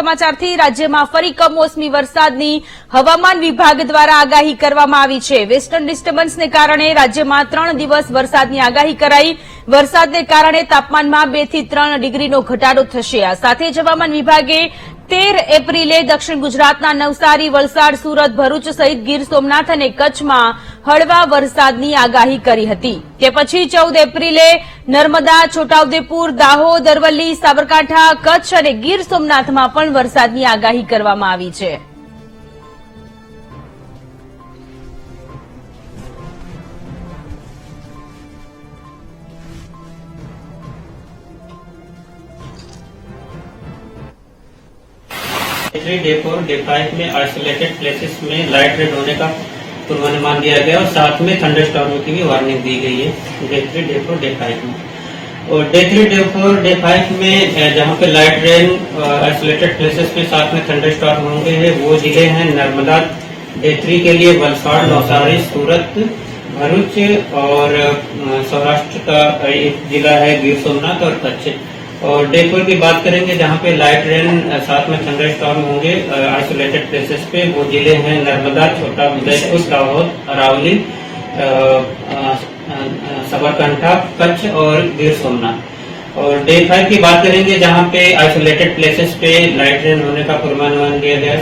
સમાચારથી રાજ્યમાં ફરી કમોસમી વરસાદની હવામાન વિભાગ દ્વારા આગાહી કરવામાં આવી છે. વેસ્ટર્ન ડિસ્ટર્બન્સને કારણે રાજ્યમાં ત્રણ દિવસ વરસાદની આગાહી કરાઈ. વરસાદને કારણે તાપમાનમાં બેથી ત્રણ ડિગ્રીનો ઘટાડો થશે. આ સાથે જ હવામાન વિભાગે તેર એપ્રિલે દક્ષિણ ગુજરાતના નવસારી, વલસાડ, સુરત, ભરૂચ સહિત ગીર સોમનાથ અને કચ્છમાં હળવા વરસાદની આગાહી કરી હતી. તે પછી ચૌદ એપ્રિલે નર્મદા, છોટાઉદેપુર, દાહોદ, અરવલ્લી, સાબરકાંઠા, કચ્છ અને ગીર સોમનાથમાં પણ વરસાદની આગાહી કરવામાં આવી છે. Three day four day five में आइसोलेटेड प्लेसेस में लाइट रेड होने का पूर्वानुमान दिया गया और साथ में थंडर स्टॉर्म की भी वार्निंग दी गई है। Day three day four day five में। और day three day four day five में जहाँ पे लाइट रेन आइसोलेटेड प्लेसेस में साथ में थंडर स्टॉर्म होंगे है, वो ज़िले हैं नर्मदा। डे थ्री के लिए वलसाड़ नौसारी सूरत, भरूच और सौराष्ट्र का एक जिला है गिर सोमनाथ और कच्छ। और डेकोर की बात करेंगे, जहाँ पे लाइट रेन साथ में थंडर स्टॉर्म होंगे आइसोलेटेड प्लेसेस पे। वो ज़िले हैं नर्मदा, छोटा उदयपुर दाहोद अरावली साबरकांठा कच्छ और गिर सोमनाथ। और डे फाइव की बात करेंगे, जहाँ पे आइसोलेटेड प्लेसेस पे लाइट रेन होने का पूर्वानुमान दिया गया